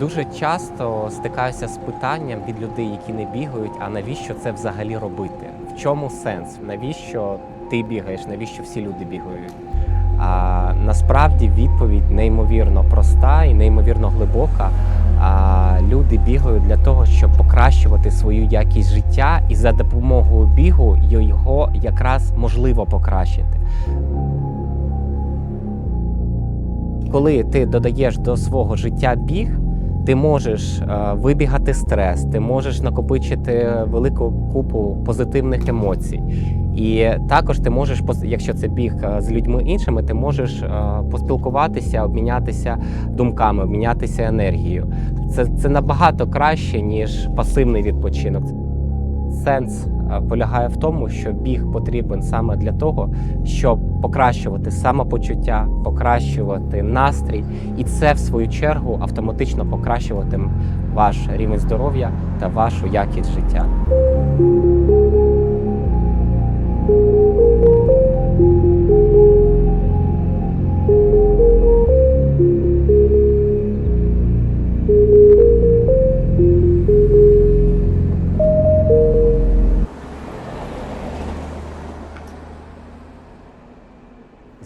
Дуже часто стикаюся з питанням від людей, які не бігають, а навіщо це взагалі робити? В чому сенс? Навіщо ти бігаєш? Навіщо всі люди бігають? А насправді відповідь неймовірно проста і неймовірно глибока. А люди бігають для того, щоб покращувати свою якість життя, і за допомогою бігу його якраз можливо покращити. Коли ти додаєш до свого життя біг, ти можеш е, вибігати стрес, ти можеш накопичити велику купу позитивних емоцій. І також ти можеш, якщо це біг е, з людьми іншими, ти можеш е, поспілкуватися, обмінятися думками, обмінятися енергією. Це, це набагато краще, ніж пасивний відпочинок. Сенс полягає в тому, що біг потрібен саме для того, щоб покращувати самопочуття, покращувати настрій, і це в свою чергу автоматично покращуватиме ваш рівень здоров'я та вашу якість життя.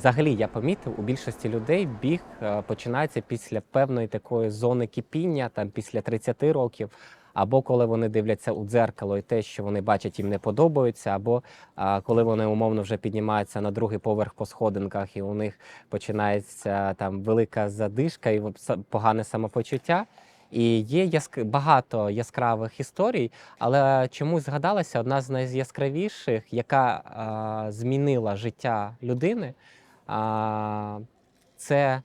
Взагалі, я помітив, у більшості людей біг е, починається після певної такої зони кипіння, там після 30 років, або коли вони дивляться у дзеркало, і те, що вони бачать, їм не подобається, або а, коли вони умовно вже піднімаються на другий поверх по сходинках, і у них починається там велика задишка і погане самопочуття. І є яск... багато яскравих історій, але чомусь згадалася одна з найяскравіших, яка а, змінила життя людини. Це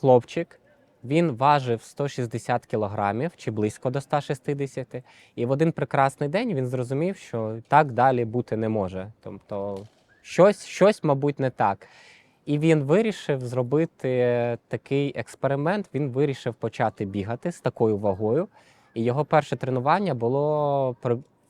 хлопчик. Він важив 160 кілограмів чи близько до 160. І в один прекрасний день він зрозумів, що так далі бути не може. Тобто щось, щось, мабуть, не так. І він вирішив зробити такий експеримент. Він вирішив почати бігати з такою вагою. І його перше тренування було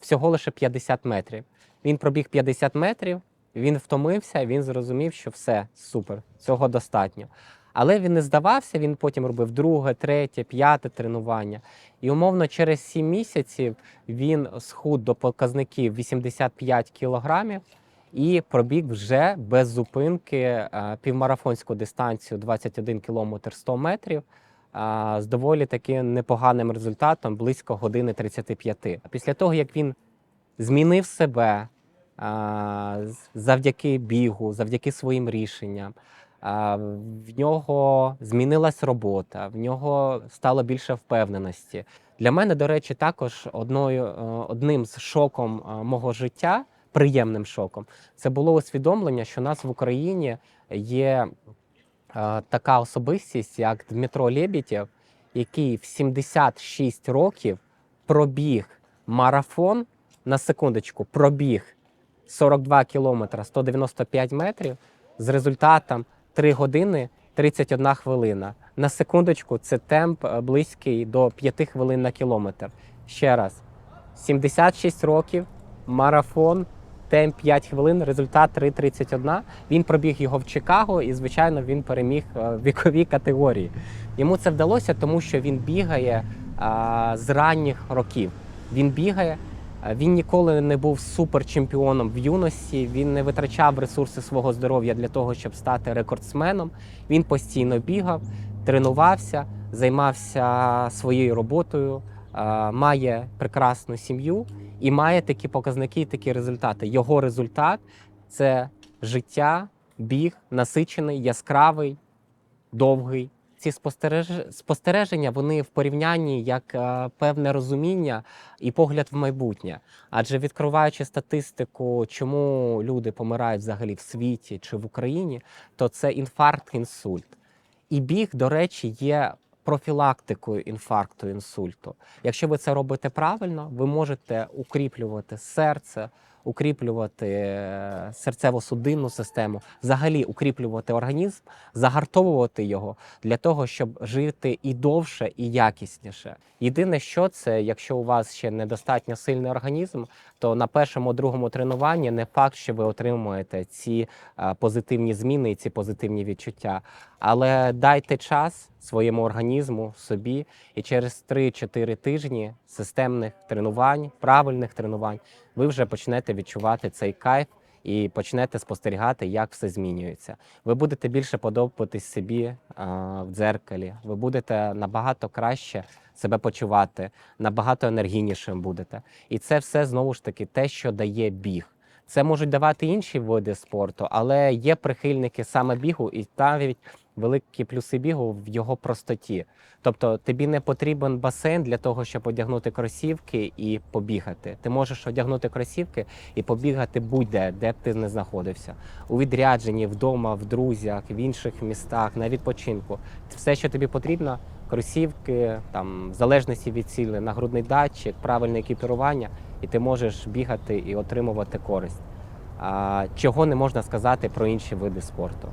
всього лише 50 метрів. Він пробіг 50 метрів, він втомився, він зрозумів, що все супер, цього достатньо. Але він не здавався, він потім робив друге, третє, п'яте тренування. І умовно через 7 місяців він схуд до показників 85 кілограмів і пробіг вже без зупинки е, півмарафонську дистанцію 21 кілометр 100 метрів. З доволі таки непоганим результатом близько години 35. Після того, як він змінив себе завдяки бігу, завдяки своїм рішенням. В нього змінилась робота, в нього стало більше впевненості. Для мене, до речі, також одною, е, одним з шоком е, мого життя, приємним шоком, це було усвідомлення, що у нас в Україні є е, така особистість, як Дмитро Лєбітєв, який в 76 років пробіг марафон на секундочку, пробіг 42 кілометра 195 метрів з результатом 3 години 31 хвилина. На секундочку, це темп е, близький до 5 хвилин на кілометр. Ще раз, 76 років, марафон, темп 5 хвилин, результат 3.31. Він пробіг його в Чикаго і, звичайно, він переміг е, в віковій категорії. Йому це вдалося, тому що він бігає а, з ранніх років. Він бігає. А, Він ніколи не був суперчемпіоном в юності. Він не витрачав ресурси свого здоров'я для того, щоб стати рекордсменом. Він постійно бігав, тренувався, займався своєю роботою, має прекрасну сім'ю і має такі показники, такі результати. Його результат це життя, біг, насичений, яскравий, довгий. Ці спостереж- спостереження вони в порівнянні як е, певне розуміння і погляд в майбутнє. Адже відкриваючи статистику, чому люди помирають взагалі в світі чи в Україні, то це інфаркт, інсульт. І біг, до речі, є профілактикою інфаркту, інсульту. Якщо ви це робите правильно, ви можете укріплювати серце, укріплювати е, серцево-судинну систему, взагалі укріплювати організм, загартовувати його для того, щоб жити і довше, і якісніше. Єдине, що це, якщо у вас ще недостатньо сильний організм, то на першому другому тренуванні не факт, що ви отримуєте ці е, позитивні зміни і ці позитивні відчуття. Але дайте час своєму організму, собі, і через 3-4 тижні системних тренувань, правильних тренувань, ви вже почнете відчувати цей кайф і почнете спостерігати, як все змінюється. Ви будете більше подобатись собі а, в дзеркалі. Ви будете набагато краще себе почувати, набагато енергійнішим будете. І це все знову ж таки те, що дає біг. Це можуть давати інші види спорту, але є прихильники саме бігу, і навіть великі плюси бігу в його простоті. Тобто тобі не потрібен басейн для того, щоб одягнути кросівки і побігати. Ти можеш одягнути кросівки і побігати будь-де, де б ти не знаходився. У відрядженні, вдома, в друзях, в інших містах, на відпочинку. Все, що тобі потрібно, кросівки, там, в залежності від цілі, нагрудний датчик, правильне екіпірування, і ти можеш бігати і отримувати користь. Чого не можна сказати про інші види спорту.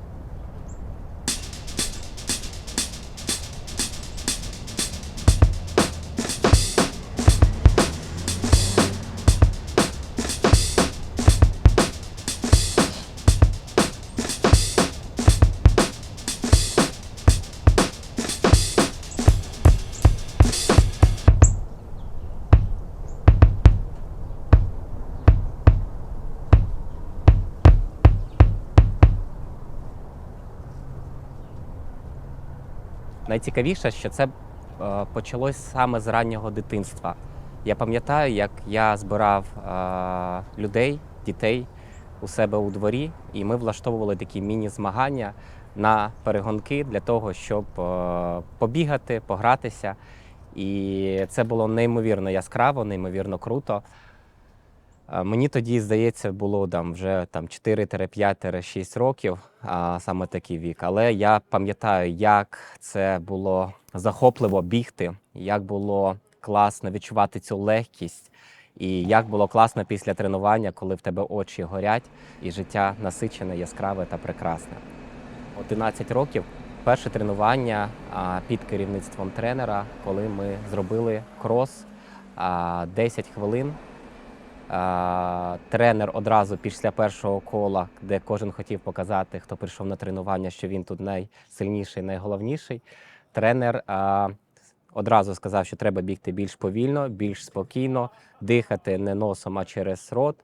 Найцікавіше, що це е, почалось саме з раннього дитинства. Я пам'ятаю, як я збирав е, людей, дітей у себе у дворі, і ми влаштовували такі міні-змагання на перегонки для того, щоб е, побігати, погратися. І це було неймовірно яскраво, неймовірно круто. Е, Мені тоді, здається, було там вже там 4-5-6 років, а, саме такий вік. Але я пам'ятаю, як це було захопливо бігти, як було класно відчувати цю легкість, і як було класно після тренування, коли в тебе очі горять і життя насичене, яскраве та прекрасне. 11 років перше тренування під керівництвом тренера, коли ми зробили крос 10 хвилин. Тренер одразу після першого кола, де кожен хотів показати, хто прийшов на тренування, що він тут найсильніший, найголовніший. Тренер одразу сказав, що треба бігти більш повільно, більш спокійно, дихати не носом, а через рот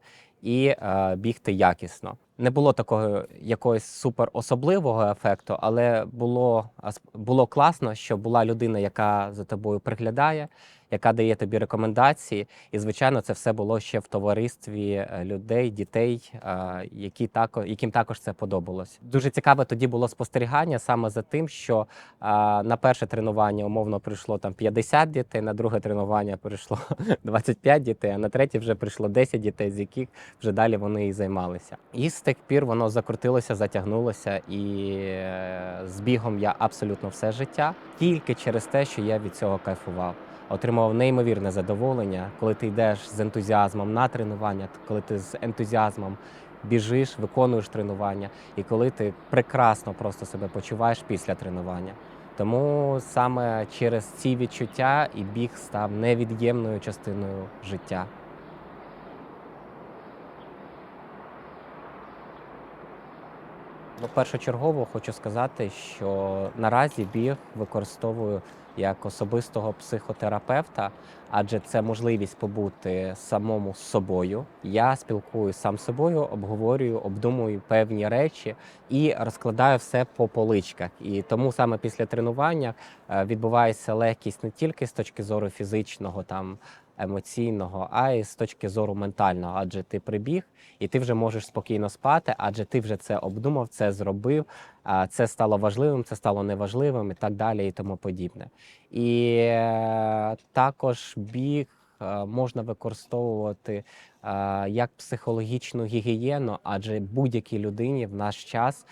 і бігти якісно. Не було такого якогось супер особливого ефекту, але було, було класно, що була людина, яка за тобою приглядає, яка дає тобі рекомендації. І, звичайно, це все було ще в товаристві е, людей, дітей, е, які також, яким також це подобалось. Дуже цікаве тоді було спостерігання саме за тим, що е, на перше тренування умовно прийшло там 50 дітей, на друге тренування прийшло 25 дітей, а на третє вже прийшло 10 дітей, з яких вже далі вони і займалися. І з тих пір воно закрутилося, затягнулося, і е, з бігом я абсолютно все життя тільки через те, що я від цього кайфував отримував неймовірне задоволення, коли ти йдеш з ентузіазмом на тренування, коли ти з ентузіазмом біжиш, виконуєш тренування, і коли ти прекрасно просто себе почуваєш після тренування. Тому саме через ці відчуття і біг став невід'ємною частиною життя. Ну, першочергово хочу сказати, що наразі біг використовую як особистого психотерапевта, адже це можливість побути самому з собою. Я спілкуюся сам з собою, обговорюю, обдумую певні речі і розкладаю все по поличках. І тому саме після тренування е, відбувається легкість не тільки з точки зору фізичного там. Емоційного, а й з точки зору ментального, адже ти прибіг і ти вже можеш спокійно спати, адже ти вже це обдумав, це зробив, це стало важливим, це стало неважливим і так далі, і тому подібне. І е, також біг е, можна використовувати е, як психологічну гігієну, адже будь-якій людині в наш час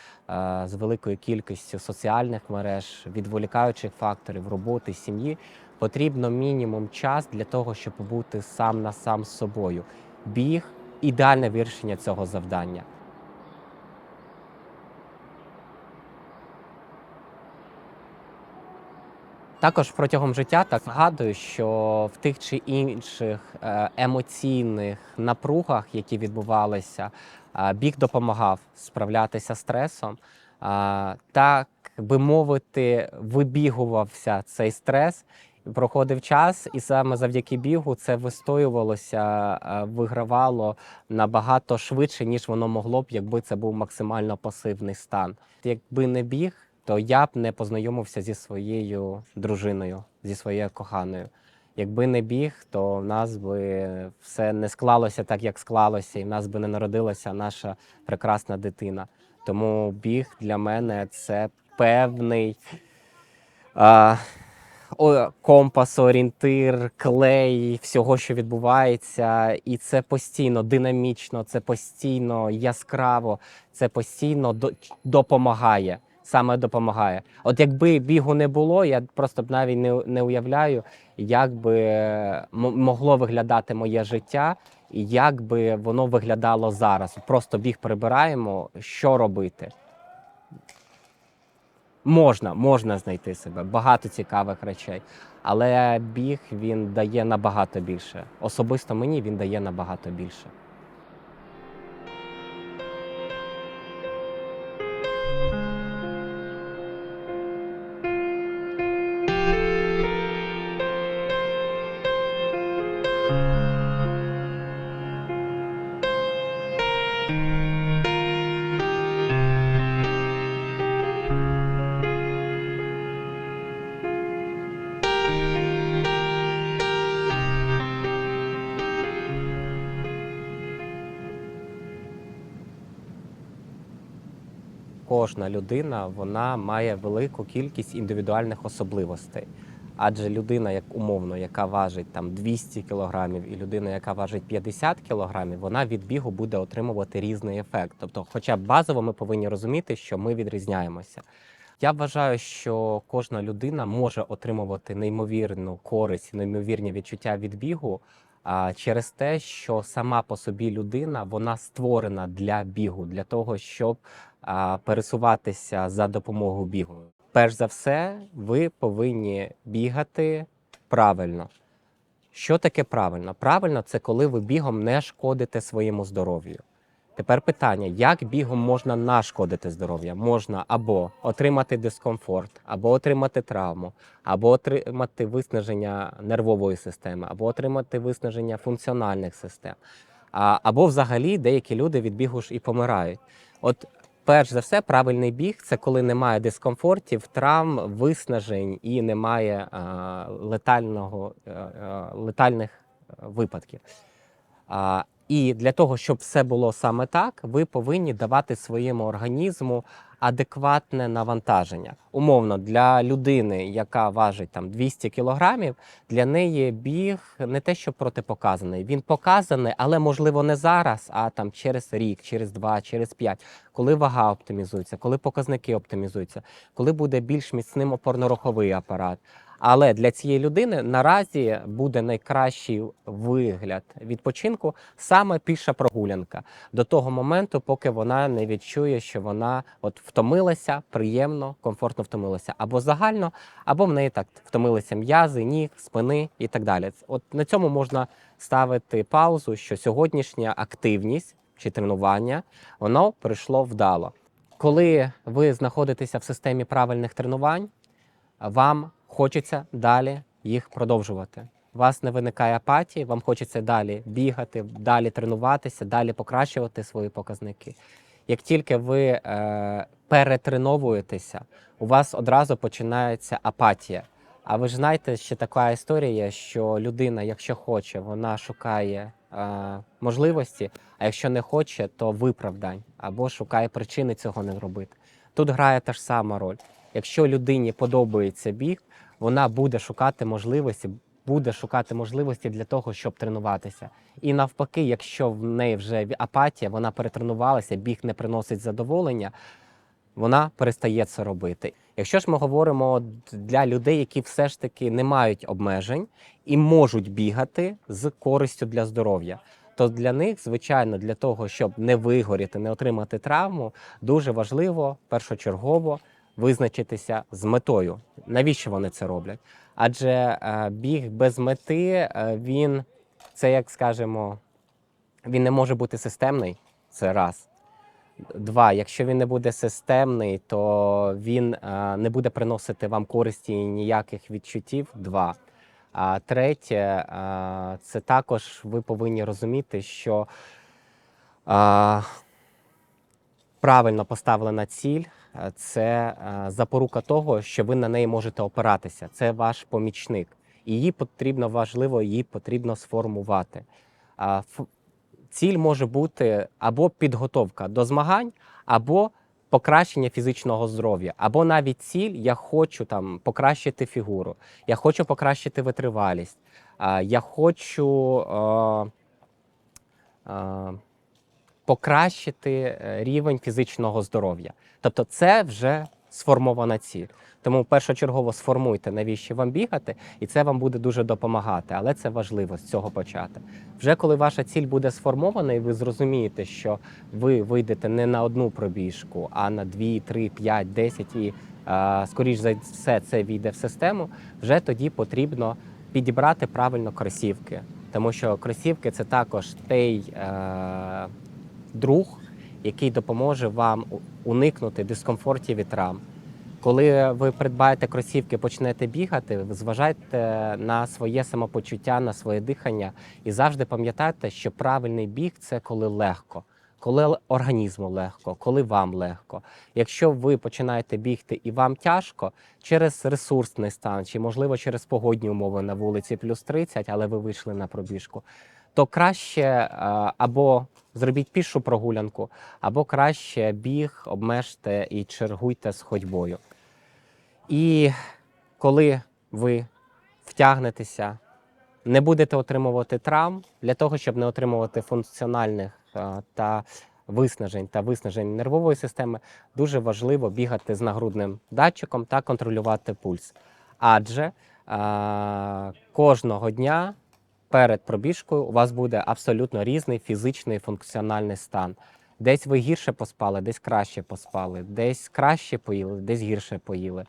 з великою кількістю соціальних мереж, відволікаючих факторів роботи, сім'ї потрібно мінімум час для того, щоб бути сам на сам з собою. Біг ідеальне вирішення цього завдання. Також протягом життя так згадую, що в тих чи інших е, емоційних напругах, які відбувалися, е, біг допомагав справлятися з стресом. Е, Так би мовити, вибігувався цей стрес. Проходив час, і саме завдяки бігу це вистоювалося, вигравало набагато швидше, ніж воно могло б, якби це був максимально пасивний стан. Якби не біг, то я б не познайомився зі своєю дружиною, зі своєю коханою. Якби не біг, то в нас би все не склалося так, як склалося, і в нас би не народилася наша прекрасна дитина. Тому біг для мене це певний а, компас, орієнтир, клей всього, що відбувається, і це постійно динамічно, це постійно яскраво, це постійно до- допомагає. Саме допомагає. От якби бігу не було, я просто б навіть не, не уявляю, як би могло виглядати моє життя, і як би воно виглядало зараз. Просто біг прибираємо, що робити. Можна, можна знайти себе, багато цікавих речей. Але біг він дає набагато більше. Особисто мені він дає набагато більше. Кожна людина вона має велику кількість індивідуальних особливостей. Адже людина, як умовно, яка важить там 200 кілограмів, і людина, яка важить 50 кілограмів, вона від бігу буде отримувати різний ефект. Тобто, хоча б базово ми повинні розуміти, що ми відрізняємося. Я вважаю, що кожна людина може отримувати неймовірну користь, неймовірні відчуття від бігу через те, що сама по собі людина вона створена для бігу, для того, щоб пересуватися за допомогою бігу. Перш за все, ви повинні бігати правильно. Що таке правильно? Правильно це коли ви бігом не шкодите своєму здоров'ю. Тепер питання: як бігом можна нашкодити здоров'я? Можна або отримати дискомфорт, або отримати травму, або отримати виснаження нервової системи, або отримати виснаження функціональних систем. Або взагалі деякі люди від бігу ж і помирають. От перш за все, правильний біг це коли немає дискомфортів, травм, виснажень і немає а, летального, е, е, летальних е, випадків. І для того, щоб все було саме так, ви повинні давати своєму організму адекватне навантаження. Умовно, для людини, яка важить там 200 кілограмів, для неї біг не те, що протипоказаний. Він показаний, але можливо не зараз, а там через рік, через два, через п'ять, коли вага оптимізується, коли показники оптимізуються, коли буде більш міцним опорно-руховий апарат. Але для цієї людини наразі буде найкращий вигляд відпочинку саме піша прогулянка до того моменту, поки вона не відчує, що вона от втомилася, приємно, комфортно втомилася, або загально, або в неї так втомилися м'язи, ніг, спини і так далі. От на цьому можна ставити паузу, що сьогоднішня активність чи тренування воно прийшло вдало. Коли ви знаходитеся в системі правильних тренувань, вам хочеться далі їх продовжувати. У вас не виникає апатії, вам хочеться далі бігати, далі тренуватися, далі покращувати свої показники. Як тільки ви е, перетреновуєтеся, у вас одразу починається апатія. А ви ж знаєте, ще така історія, що людина, якщо хоче, вона шукає е, можливості, а якщо не хоче, то виправдань або шукає причини цього не робити. Тут грає та ж сама роль. Якщо людині подобається біг, вона буде шукати можливості, буде шукати можливості для того, щоб тренуватися. І навпаки, якщо в неї вже апатія, вона перетренувалася, біг не приносить задоволення, вона перестає це робити. Якщо ж ми говоримо для людей, які все ж таки не мають обмежень і можуть бігати з користю для здоров'я, то для них, звичайно, для того, щоб не вигоріти, не отримати травму, дуже важливо першочергово визначитися з метою. Навіщо вони це роблять? Адже е, біг без мети е, він це, як скажемо, він не може бути системний. Це раз. Два, якщо він не буде системний, то він е, не буде приносити вам користі і ніяких відчуттів. Два. А третє, це також ви повинні розуміти, що правильно поставлена ціль е, це е, запорука того, що ви на неї можете опиратися. Це ваш помічник. Її потрібно важливо, її потрібно сформувати. Ціль може бути або підготовка до змагань, або покращення фізичного здоров'я, або навіть ціль я хочу там покращити фігуру, я хочу покращити витривалість, я хочу е, е, покращити е, рівень фізичного здоров'я. Тобто, це вже сформована ціль. Тому першочергово сформуйте, навіщо вам бігати, і це вам буде дуже допомагати. Але це важливо з цього почати. Вже коли ваша ціль буде сформована, і ви зрозумієте, що ви вийдете не на одну пробіжку, а на 2, 3, 5, 10 і е, скоріш за все це війде в систему. Вже тоді потрібно підібрати правильно кросівки, тому що кросівки це також той е, друг, який допоможе вам уникнути дискомфортів і травм. Коли ви придбаєте кросівки, почнете бігати, зважайте на своє самопочуття, на своє дихання і завжди пам'ятайте, що правильний біг це коли легко, коли організму легко, коли вам легко. Якщо ви починаєте бігти і вам тяжко через ресурсний стан, чи можливо через погодні умови на вулиці плюс 30, але ви вийшли на пробіжку, то краще е, або зробіть пішу прогулянку, або краще біг обмежте і чергуйте з ходьбою. І коли ви втягнетеся, не будете отримувати травм для того, щоб не отримувати функціональних е, та виснажень та виснажень нервової системи, дуже важливо бігати з нагрудним датчиком та контролювати пульс. Адже е, кожного дня перед пробіжкою у вас буде абсолютно різний фізичний і функціональний стан. Десь ви гірше поспали, десь краще поспали, десь краще поїли, десь гірше поїли.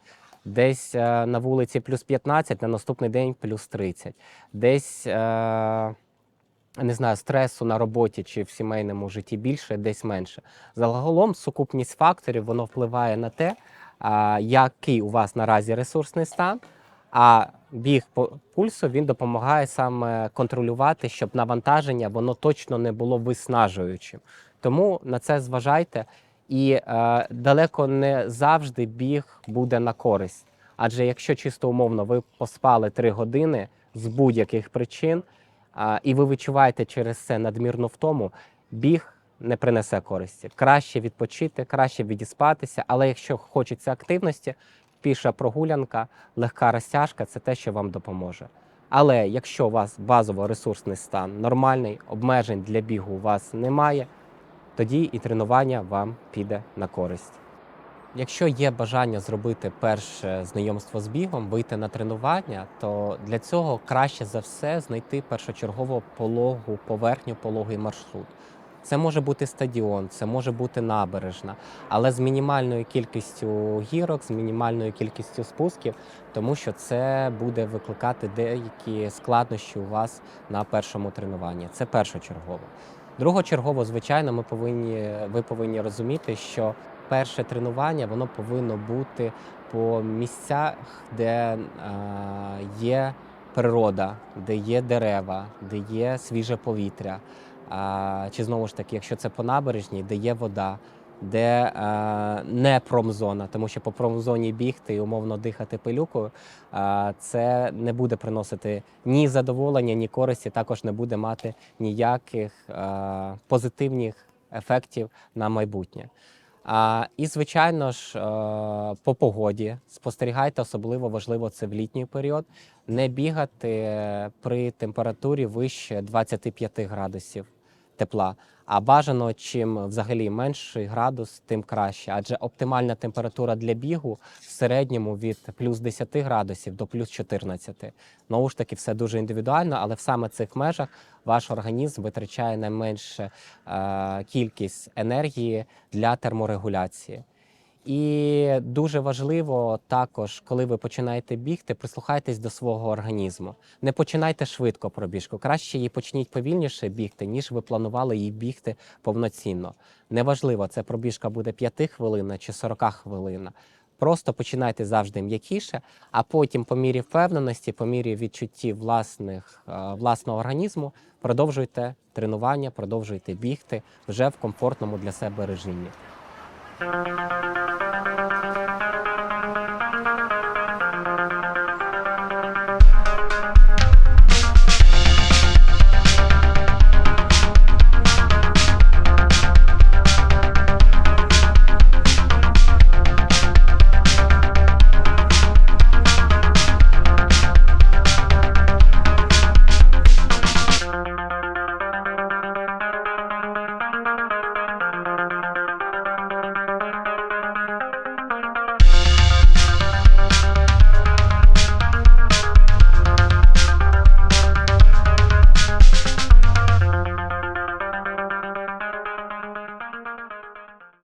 Десь е, на вулиці плюс 15, на наступний день плюс 30. Десь е, не знаю, стресу на роботі чи в сімейному житті більше, десь менше. Загалом сукупність факторів воно впливає на те, а, який у вас наразі ресурсний стан. А біг по пульсу він допомагає саме контролювати, щоб навантаження воно точно не було виснажуючим. Тому на це зважайте. І е, далеко не завжди біг буде на користь. Адже якщо чисто умовно ви поспали 3 години з будь-яких причин, а, і ви відчуваєте через це надмірну втому, біг не принесе користі. Краще відпочити, краще відіспатися, але якщо хочеться активності, піша прогулянка, легка розтяжка це те, що вам допоможе. Але якщо у вас базово ресурсний стан нормальний, обмежень для бігу у вас немає, тоді і тренування вам піде на користь. Якщо є бажання зробити перше знайомство з бігом, вийти на тренування, то для цього краще за все знайти першочергово пологу поверхню, пологий маршрут. Це може бути стадіон, це може бути набережна, але з мінімальною кількістю гірок, з мінімальною кількістю спусків, тому що це буде викликати деякі складнощі у вас на першому тренуванні. Це першочергово. Другочергово, звичайно, ми повинні, ви повинні розуміти, що перше тренування воно повинно бути по місцях, де е, є природа, де є дерева, де є свіже повітря. А, чи знову ж таки, якщо це по набережній, де є вода, де е, не промзона, тому що по промзоні бігти і умовно дихати пилюкою, е, це не буде приносити ні задоволення, ні користі, також не буде мати ніяких е, позитивних ефектів на майбутнє. А, і, звичайно ж, по погоді. Спостерігайте, особливо важливо це в літній період, не бігати при температурі вище 25 градусів тепла. А бажано, чим взагалі менший градус, тим краще. Адже оптимальна температура для бігу в середньому від плюс 10 градусів до плюс 14. Знову ж таки, все дуже індивідуально, але в саме цих межах ваш організм витрачає найменше е, кількість енергії для терморегуляції. І дуже важливо також, коли ви починаєте бігти, прислухайтесь до свого організму. Не починайте швидко пробіжку. Краще її почніть повільніше бігти, ніж ви планували її бігти повноцінно. Неважливо, це пробіжка буде 5 хвилин чи 40 хвилин. Просто починайте завжди м'якіше, а потім, по мірі впевненості, по мірі відчуттів власних, е, власного організму, продовжуйте тренування, продовжуйте бігти вже в комфортному для себе режимі.